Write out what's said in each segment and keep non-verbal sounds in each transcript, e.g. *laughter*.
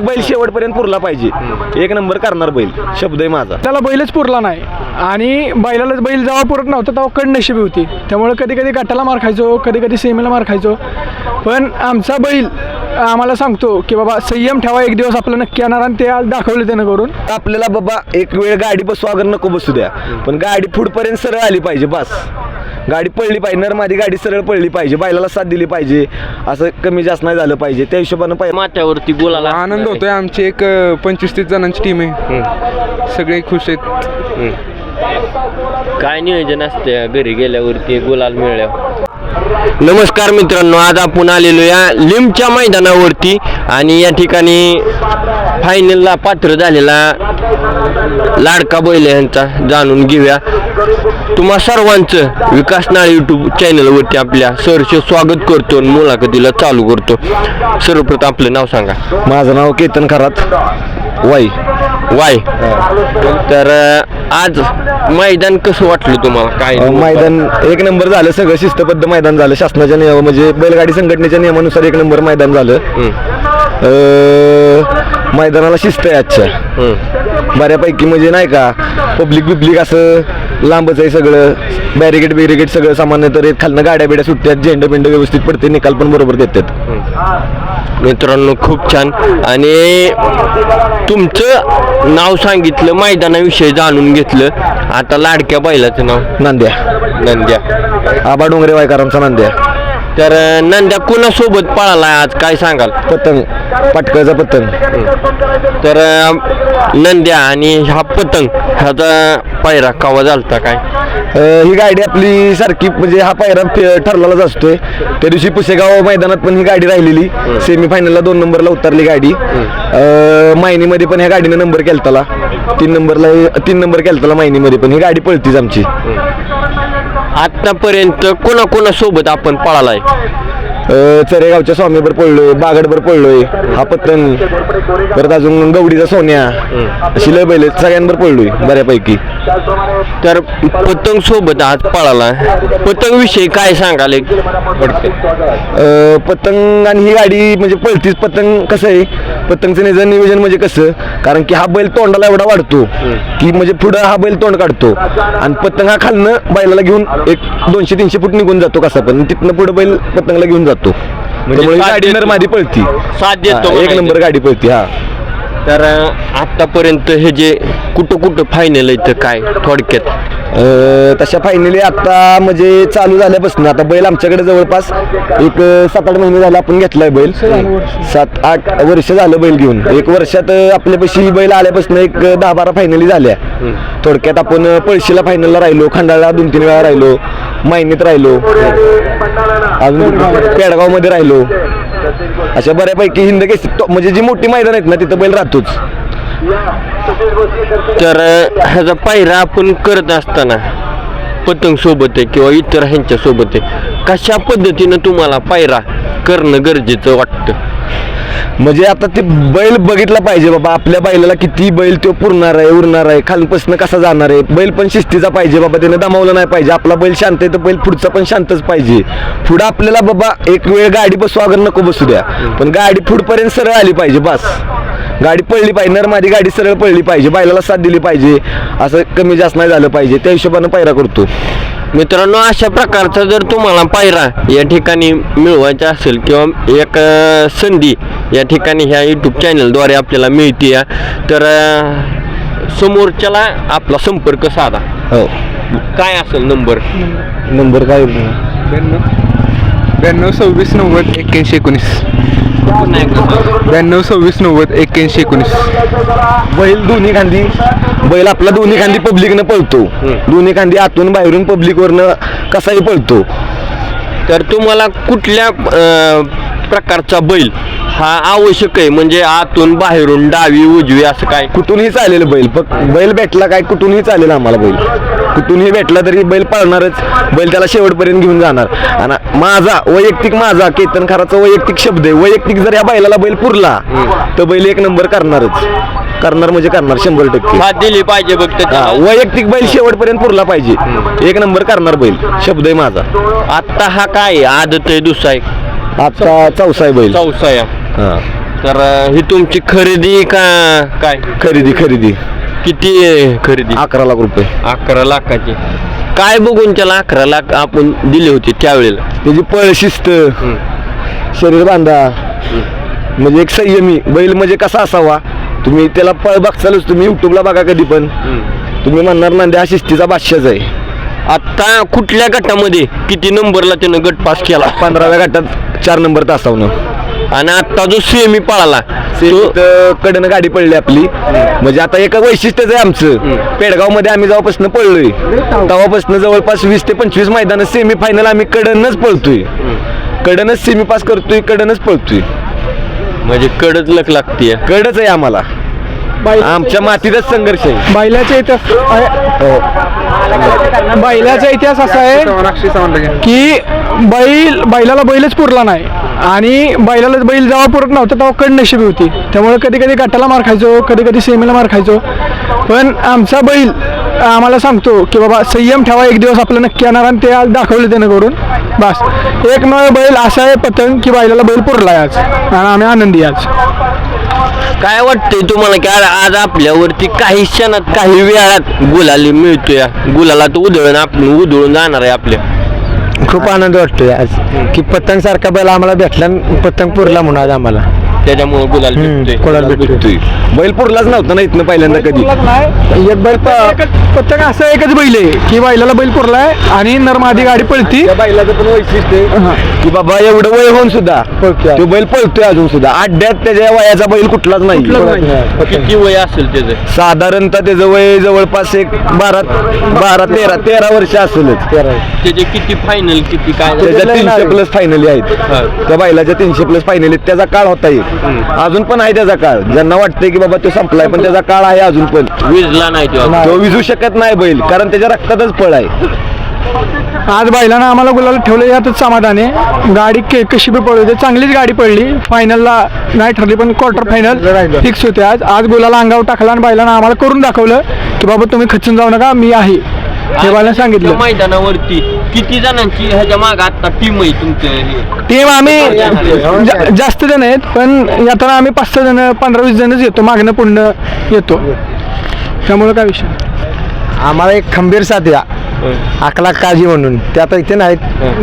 बैल शेवटपर्यंत पुरला पाहिजे. एक नंबर करणार बैल. शब्द आहे माझा. त्याला बैलच पुरला नाही. आणि बैलाला बैल जेव्हा पुरत नव्हता तेव्हा कड नशिबी होती. त्यामुळे कधी कधी गटाला मार खायचो कधी कधी सेमीला मार खायचो. पण आमचा बैल आम्हाला सांगतो की बाबा संयम ठेवा एक दिवस आपलं नक्की येणार आणि ते आज दाखवले त्यानं करून आपल्याला बाबा एक वेळ गाडी बसू अगर नको बसू द्या. पण गाडी पुढपर्यंत सरळ आली पाहिजे बस. गाडी पडली पाहिजे नरमादी गाडी सरळ पडली पाहिजे बैलाला साथ दिली पाहिजे असं कमी जास्त नाही झालं पाहिजे. त्या हिशोबानं पाहिजे. माथ्यावरती बोलायला आनंद होतोय आमची एक पंचवीस तीस जणांची टीम आहे. सगळे खुश आहेत. काय नियोजन असते घरी गेल्यावरती गुलाल मिळल्यावर. नमस्कार मित्रांनो आज आपण आलेलो या लिमच्या मैदानावरती आणि या ठिकाणी फायनलला पात्र झालेला लाडका बैल यांचा जाणून घेऊया. तुम्हा सर्वांचं विकास नाळ यूट्यूब चॅनलवरती आपल्या सरचे स्वागत करतो आणि मुलाखतीला चालू करतो. सर्वप्रथम आपलं नाव सांगा. माझं नाव केतन खरात. वाई. वाय. तर अं, आज मैदान कसं वाटलं तुम्हाला? काय? मैदान एक नंबर झालं सगळं शिस्तबद्ध मैदान झालं. शासनाच्या नियम म्हणजे बैलगाडी संघटनेच्या नियमानुसार एक नंबर मैदान झालं. अं, मैदानाला शिस्त आहे आजच्या. हम्म. बऱ्यापैकी म्हणजे नाही का पब्लिक बिब्लिक असं लांबच आहे सगळं. बॅरिकेड बिरिकेड सगळं सामान्य तर खालनं गाड्या बिड्या सुटतात झेंड बिंड व्यवस्थित पडते निकाल पण बरोबर देतात. मित्रांनो खूप छान. आणि तुमचं नाव सांगितलं मैदानाविषयी जाणून घेतलं. आता लाडक्या बैलाचं नाव. नांद्या. नंद्या. आबा डोंगरे वायकरांचा नांद्या. तर नंद्या कुणासोबत पळाला आज? काय सांगाल? पतंग. पटकळचा पतंग. तर नंद्या आणि हा पतंग ह्याचा पायरा कवा झालता काय? ही गाडी आपली सारखी म्हणजे हा पायरा ठरलेलाच असतोय. त्या दिवशी पुसेगाव मैदानात पण ही गाडी राहिलेली. सेमी फायनलला दोन नंबरला उतरली गाडी. मायनीमध्ये पण ह्या गाडीने नंबर केलताला. तीन नंबरला तीन नंबर केलताला मायनीमध्ये पण. ही गाडी पळतीच आमची. आतापर्यंत कोणा कोणासोबत आपण पळालाय? चरेगावच्या स्वामीवर पडलोय बागडवर पडलोय हा पतंग परत अजून गवडीचा सोन्या अशी लय बैल सगळ्यांवर पडलोय बऱ्यापैकी. तर पतंग सोबत आज पळाला. पतंग विषयी काय सांगाल पतंग आणि ही गाडी म्हणजे पळतीच पतंग कसं आहे? पतंगचं नियोजन नियोजन म्हणजे कसं? कारण की हा बैल तोंडाला एवढा वाढतो की म्हणजे पुढं हा बैल तोंड काढतो. आणि पतंग हा खालनं बैलाला घेऊन एक दोनशे तीनशे फूट निघून जातो कसा पण. तिथनं पुढं बैल पतंगला घेऊन जातो. त्यामुळे ही साथ गाडी देतो. नरमादी पळती. साथ देतो हा, एक म्हणायचं. नंबर गाडी पळती हा. तर आतापर्यंत हे जे कुठं कुठं फायनल आहे तर काय थोडक्यात? अं, तशा फायनली आता म्हणजे चालू झाल्यापासून आता बैल आमच्याकडे जवळपास एक अं, सात आठ महिने झाले आपण घेतलाय बैल. सात आठ वर्ष झालं बैल घेऊन. एक वर्षात अं, आपल्यापाशी बैल आल्यापासून एक अं, दहा बारा फायनली झाल्या थोडक्यात आपण अं, पळशीला फायनलला राहिलो खंडाळा दोन तीन वेळा राहिलो मायनीत राहिलो. अजून पेडगावमध्ये. राहिलो. अशा बऱ्यापैकी हिंद केस म्हणजे जी मोठी मैदान आहेत ना तिथं बैल राहतोच. तर ह्याचा पायरा आपण करत असताना पतंग सोबत आहे किंवा इतर ह्यांच्या सोबत आहे. कशा पद्धतीनं तुम्हाला पायरा करणं गरजेचं वाटतं? म्हणजे आता ते बैल बघितला पाहिजे बाबा आपल्या बैलाला किती बैल तो पुरणार आहे उरणार आहे खालपासून कसा जाणार आहे. बैल पण शिस्तीचा पाहिजे बाबा त्याने दमावलं नाही पाहिजे. आपला बैल शांत आहे तर बैल पुढचा पण शांतच पाहिजे. पुढं आपल्याला बाबा एक वेळ गाडी बसू अगर नको बसू द्या. पण गाडी पुढपर्यंत सरळ आली पाहिजे बस. गाडी पडली पाहिजे नर माझी गाडी सरळ पडली पाहिजे बैलाला साथ दिली पाहिजे. असं कमी जास्त नाही झालं पाहिजे त्या हिशोबानं पायरा करतो. मित्रांनो अशा प्रकारचा जर तुम्हाला पायरा या ठिकाणी मिळवायचा असेल किंवा एक संधी या ठिकाणी ह्या यूट्यूब चॅनलद्वारे आपल्याला मिळते तर समोरच्याला आपला संपर्क साधा. हो. काय असेल नंबर? नंबर काय ब्याण्णव सव्वीस नव्वद एक्क्याऐंशी एकोणीस. ब्याण्णव सव्वीस नव्वद एक्क्याऐंशी एकोणीस. बैल दोन्ही खांदी. बैल आपला दोन्ही खांदी पब्लिकनं पळतो. दोन्ही खांदी आतून बाहेरून पब्लिकवरनं कसाही पळतो. तर तुम्हाला कुठल्या अं, प्रकारचा बैल हा आवश्यक आहे. म्हणजे आतून बाहेरून डावी उजवी असं काय? कुठूनही चालेल बैल. फक्त बैल भेटला काय कुठूनही चालेल आम्हाला बैल. कुठूनही भेटला तरी बैल पळणारच. बैल त्याला शेवटपर्यंत घेऊन जाणार. आणि माझा वैयक्तिक माझा केतन खराचा वैयक्तिक शब्द आहे. वैयक्तिक जर या बैलाला बैल पुरला तर बैल एक नंबर करणारच. करणार म्हणजे करणार शंभर टक्के. साथ दिली पाहिजे बघ हा. वैयक्तिक बैल शेवटपर्यंत पुरला पाहिजे. एक नंबर करणार बैल. शब्द आहे माझा. आत्ता हा काय आहे? आदत आहे दुसरा आता चौसा आहे बैल. चौसा आहे हा. तर अं, ही तुमची खरेदी का काय? खरेदी खरेदी. किती आहे खरेदी? अकरा लाख रुपये. अकरा लाखाची. काय बघून त्याला अकरा लाख आपण दिले होते त्यावेळेला? त्याची पळ शिस्त शरीर बांधा. म्हणजे एक संयमी. बैल म्हणजे कसा असावा? तुम्ही त्याला पळ बघचालच तुम्ही युट्यूबला बघा कधी पण. तुम्ही म्हणणार नांदे हा शिस्तीचा बादशाच आहे. आता कुठल्या गटामध्ये किती नंबरला त्यानं गट पास केला? पंधराव्या गटात चार नंबर तासावनं. आणि आता जो सेमी पळाला तो कडनं गाडी पडली आपली. म्हणजे आता एक वैशिष्ट्यच आहे आमचं. पेडगावमध्ये आम्ही जेव्हापासून पळलोय तेव्हापासून जवळपास वीस ते पंचवीस मैदान सेमी फायनल आम्ही कडनच पळतोय. कडनच सेमी पास करतोय कडनच पळतोय. म्हणजे कडच लक लागते कडच आहे आम्हाला. बैल आमच्या मातीतच संघर्ष आहे. बैलाचा इतिहास बैलाचा इतिहास असा आहे की बैल बैलाला बैलच पुरला नाही. आणि बैलाला बैल जेव्हा पुरत नव्हतं तेव्हा कड नशिबी होती. त्यामुळे कधी कधी गटाला मार खायचो कधी कधी सेमीला मार खायचो. पण आमचा बैल आम्हाला सांगतो की बाबा संयम ठेवा एक दिवस आपलं नक्की येणार आणि ते आज दाखवलं त्यानं करून बस. एक नवे बैल असा आहे पतंग की बैलाला बैल पुरला आज. आणि आम्ही आनंदी आज. काय वाटतंय तुम्हाला की आज आज आपल्यावरती काही क्षणात काही वेळात गुलाली मिळतोय? गुलाला तर उधळून आपण उधळून जाणार आहे आपल्या खूप आनंद वाटतोय आज. की पतंग सारखा बैल आम्हाला भेटला आणि पतंग पुरला म्हणून आज आम्हाला. त्याच्यामुळे गुलाल हम्म, भेटतोय. कोणाला भेटतोय. बैल पुरलाच नव्हता ना इथनं पहिल्यांदा कधी? एक बैल पतंग असं एकच बैल आहे की बैलाला बैल पुरलाय आणि नरमादी गाडी पळती. त्या बैलाचं पण वैशिष्ट्य आहे की बाबा एवढं वय होऊन सुद्धा पळतोय. तो बैल पळतोय अजून सुद्धा. अड्ड्यात त्याच्या वयाचा बैल कुठलाच नाही. किती वय असेल त्याचं? *laughs* साधारणतः त्याचं वय जवळपास एक बारा बारा तेरा तेरा वर्ष असेलच. त्याचे किती फायनल किती काय? त्याच्या तीनशे प्लस फायनली आहेत. हा. त्या बैलाच्या तीनशे प्लस फायनली त्याचा काळ होता एक. अजून पण आहे त्याचा काळ. ज्यांना वाटतंय की बाबा तो संपलाय पण त्याचा काळ आहे अजून पण. विजला नाही तो तो विजू शकत नाही बैल कारण त्याच्या रक्तातच फळ आहे. आज बैलानं आम्हाला गुलाला ठेवलं यातच समाधान आहे. गाडी के कशी बी पळू दे चांगलीच गाडी पडली. फायनलला नाही ठरली पण क्वार्टर फायनल फिक्स होते आज. आज गुलाला अंगावर टाकला आणि बैलानं आम्हाला करून दाखवलं की बाबा तुम्ही खचून जाऊ नका मी आहे. हे बैलानं सांगितलं. मैदानावरती किती जणांची ह्याच्या माग आता टीम आहे तुमचं हे? टीम आम्ही जा- जास्त जण आहेत पण येताना आम्ही पाच सहा जण पंधरा वीस जणच येतो मागणं पुढणं येतो. त्यामुळे काय विषय? आम्हाला एक खंबीर साथ या अकला काजी म्हणून. ते आता इथे नाहीत.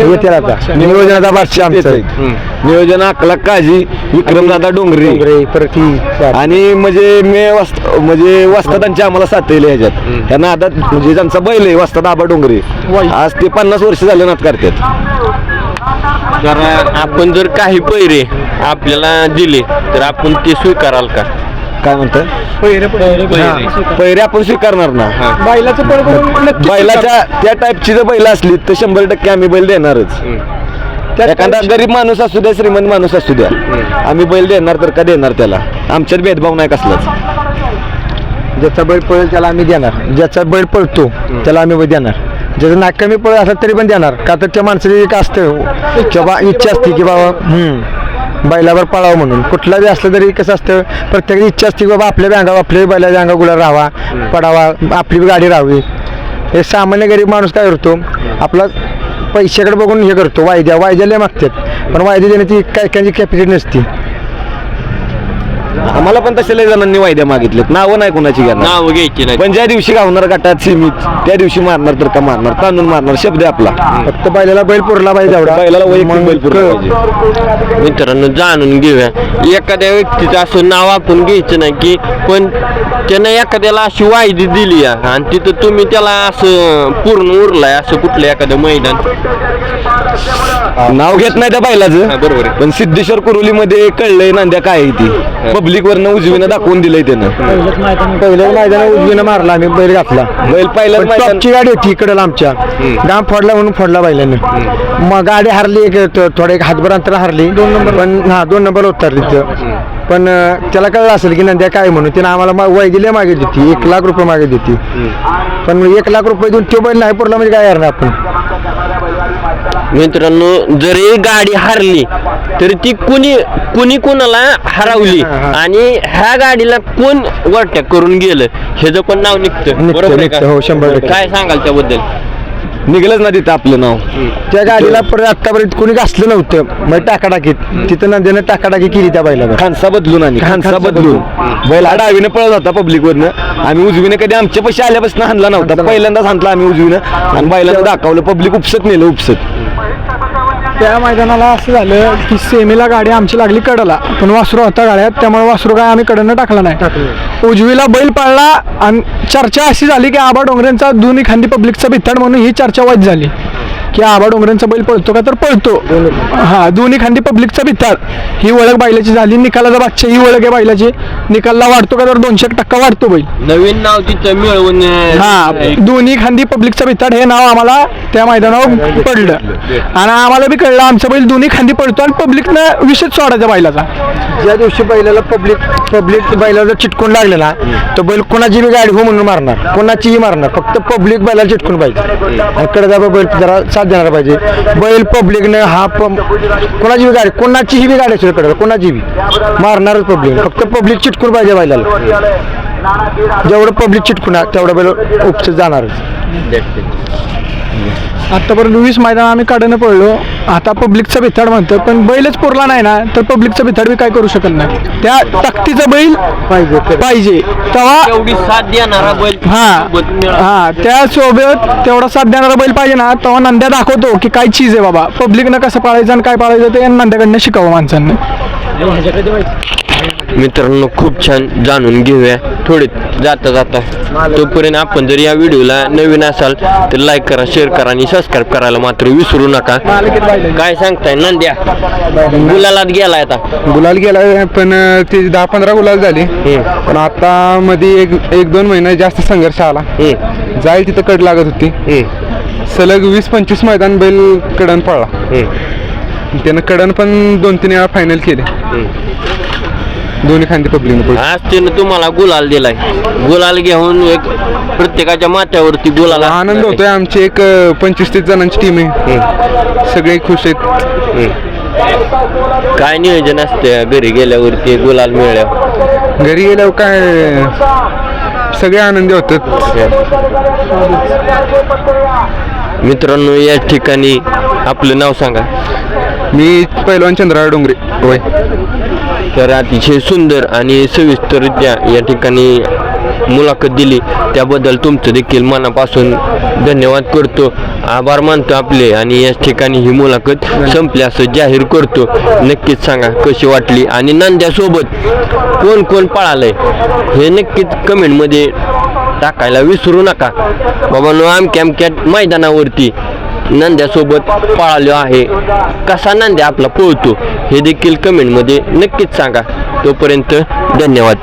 येतील आता. नियोजनाचा बादशाह आमचं. नियोजन अकला काजी विक्रमदादा डोंगरे. डोंगरे, परत. आणि म्हणजे मी वस्त म्हणजे वस्तादांची आम्हाला साथ येईल ह्याच्यात ह्या नादात म्हणजे ज्यांचा बैल आहे वस्ताद आबा डोंगरे. आज ते पन्नास वर्ष झाले नाद करतात तर आपण जर काही पैरे आपल्याला दिले तर आपण ते स्वीकाराल का? काय म्हणतात पैरे पहिरे आपण स्वीकारणार ना. बैलाचं पळ बघून बैलाच्या त्या टाईपची जर बैल असली तर शंभर टक्के आम्ही बैल देणारच. एखादा गरीब माणूस असू द्या श्रीमंत माणूस असू द्या आम्ही बैल देणार तर का देणार त्याला? आमच्यात भेदभाव नाही कसलाच. ज्याचा बैल पळेल त्याला आम्ही देणार. ज्याचा बैल पळतो त्याला आम्ही बैल देणार. ज्याचं नाक कमी पळत असलं तरी पण देणार. का तर त्या माणसाची एक असतं किंवा इच्छा असते की बाबा हम्म, बैलावर पळावं म्हणून. कुठला बी असलं तरी कसं असतं प्रत्येकाची इच्छा असते की बाबा आपल्या बी अंगावर आपल्या बैला अंगा गुला राहावा पडावा आपली बी गाडी राहावी. हे सामान्य गरीब माणूस काय करतो आपला पैशाकडे बघून हे करतो. वायद्या वायद्याला मागतात. पण वायदे देण्याची काही काही कॅपॅसिटी नसते. आम्हाला पण तसे लय जणांनी वायद्या मागितलेत. नावं नाही कोणाची घेणार. नाव घ्यायची नाही. पण ज्या दिवशी गावणार गटात सीमित त्या दिवशी मारणार तर का मारणार? ताणून मारणार शब्द आहे आपला. फक्त बैलाला बैल पुरला पाहिजे एवढा बैलाला वैयक्तिक बैल पुरला पाहिजे. मित्रांनो जाणून घेऊया. एखाद्या व्यक्तीचं असं नाव आपण घ्यायचं नाही की पण त्यानं एखाद्याला अशी वायदी दिली आहे. आणि तिथं तुम्ही त्याला असं पूर्ण उरलाय असं कुठलं एखादं मैदान? नाव घेत नाही त्या हा, बैलाचं बरोबर आहे. पण सिद्धेश्वर कुरुलीमध्ये कळलंय नांद्या काय आहे ती. पब्लिक वरनं उजवीनं दाखवून दिलंय त्यानं. पहिल्याच मैदानात उजवीनं मारला आम्ही बैल घातला. बैल पहिल्याच पण मैदान टॉपची गाडी होती इकडे आमच्या गाव फोडला म्हणून फोडला बैलानं. मग गाडी हरली एक त- थोडं एक हातभर अंतर हरली. दोन नंबर पण हा दोन नंबर उतरली तिथं पण अं, त्याला कळलं असेल की नंद्या काय म्हणून. तिने आम्हाला मा- वैदिले मागे देते. एक लाख रुपये मागे देते. पण एक लाख रुपये देऊन तो बैल नाही पडला म्हणजे काय करणार आपण? मित्रांनो जरी गाडी हारली तरी ती कुणी कुणी कुणाला हरवली. आणि ह्या गाडीला कोण वरट्या करून गेलं ह्याचं पण नाव निघतं. बरोबर आहे हो, शंभर टक्के. काय सांगाल त्याबद्दल? निघलंच ना तिथं आपलं नाव. त्या गाडीला परत आतापर्यंत कोणी घासलं नव्हतं. मग टाकाटाकीत. तिथं नंद्यानं टाकाटाकी केली त्या बैलावर खानसा बदलून आणि खानसा खानसा बदलून. बैल हा डावीनं पळत होता पब्लिक वरनं आम्ही उजवीने कधी आमच्या पैसे आल्यापासून हाणला नव्हता. पहिल्यांदाच हाणला आम्ही उजवीनं. आणि बैलानं दाखवलं पब्लिक उपसत नेलं उपसत. त्या मैदानाला असं झालं की सेमीला गाडी आमची लागली कडला. पण वासरू होता गाड्यात त्यामुळे वासरू काय आम्ही कडनं टाकला नाही. उजवीला बैल पडला आणि चर्चा अशी झाली की आबा डोंगरेंचा दोन्ही खांदी पब्लिकचा भित्ताड म्हणून ही चर्चा वाईट झाली. की आबा डोंगरेंचा बैल पळतो का तर पळतो. हा दोन्ही खांदी पब्लिकचा भित्ताड ही ओळख बैलाची झाली निकालाचा बादशा ही ओळख आहे बैलाची निकालला वाढतो का तर दोनशे टक्का वाढतो बैल. नवीन नाव तिथं मिळवून हा दोन्ही खांदी पब्लिकचा भित्ताड हे नाव आम्हाला त्या मैदानावर पडलं. आणि आम्हाला बी कळलं आमचा बैल दोन्ही खांदी पडतो आणि पब्लिकनं विषय सोडायचा बैलाचा ज्या दिवशी बैलाला पब्लिक पब्लिक बैलाला जर चिटकून लागलं ना तर बैल कोणाची बी गाडी हो म्हणून मारणार. कोणाचीही मारणार. फक्त पब्लिक बैलाला चिटकून पाहिजे. आणि बैल जरा साथ देणार पाहिजे. बैल पब्लिकनं हा कोणाची बी गाडी कोणाचीही बी गाडी असेल कडे कोणाची बी. मारणारच पब्लिक फक्त पब्लिक चिटकून पाहिजे बैलाला. जेवढं पब्लिक चिटकून आहे, तेवढं बैल उपस्थित जाणारच. आतापर्यंत वीस मैदान आम्ही काढणं पडलो. आता पब्लिकचा भित्ताड म्हणतो पण बैलच पुरला नाही ना तर पब्लिकचा भित्ताड बी काय करू शकत नाही. त्या ताकदीचा बैल पाहिजे. पाहिजे. तेव्हा एवढी साथ देणारा बैल हा सोबत. हा त्या सोबत तेवढा साथ देणारा बैल पाहिजे ना तेव्हा नंद्या दाखवतो की काय चीज आहे बाबा. पब्लिकनं कसं पाळायचं आणि काय पाळायचं ते नंद्याकडनं शिकावं माणसांनी. मित्रांनो खूप छान जाणून घेऊया. थोडे जाता जाता. तोपर्यंत आपण जर या व्हिडिओला नवीन असाल तर लाईक करा शेअर करा आणि सबस्क्राईब करायला मात्र विसरू नका. काय सांगताय नंद्या? गुलालात गेलाय आता. गुलाल गेला पण ते दहा पंधरा गुलाल झाले. पण आता मध्ये एक एक दोन महिने जास्त संघर्ष आला. जाईल तिथं कड लागत होती. सलग वीस पंचवीस मैदान बैल कडन पळला. त्यानं कडन पण दोन तीन वेळा फायनल केले. दोन्ही खांदी पब्लिक आज त्यानं तुम्हाला गुलाल दिलाय. गुलाल घेऊन एक प्रत्येकाच्या माथ्यावरती गुलाल आनंद होतोय आमची एक पंचवीस तीस जणांची टीम आहे. सगळे खुश आहेत. काय नियोजन असते घरी गेल्यावरती गुलाल मिळाल्या घरी गेल्यावर काय सगळे आनंदी होतात. मित्रांनो या ठिकाणी आपलं नाव सांगा. मी पहिलवान चंद्रा डोंगरे. होय. तर अतिशय सुंदर आणि सविस्तररित्या या ठिकाणी मुलाखत दिली. त्याबद्दल तुमचं देखील मनापासून धन्यवाद करतो. आभार मानतो आपले आणि याच ठिकाणी ही मुलाखत संपली असं जाहीर करतो. नक्कीच सांगा कशी वाटली? आणि नंद्यासोबत कोण कोण पळालंय? हे नक्कीच कमेंटमध्ये टाकायला विसरू नका. बाबा नो अमक्या अमक्या मैदानावरती नंद्यासोबत पळालो आहे. कसा नंद्या आपला पळतो हे देखील कमेंटमध्ये नक्कीच सांगा. तोपर्यंत धन्यवाद.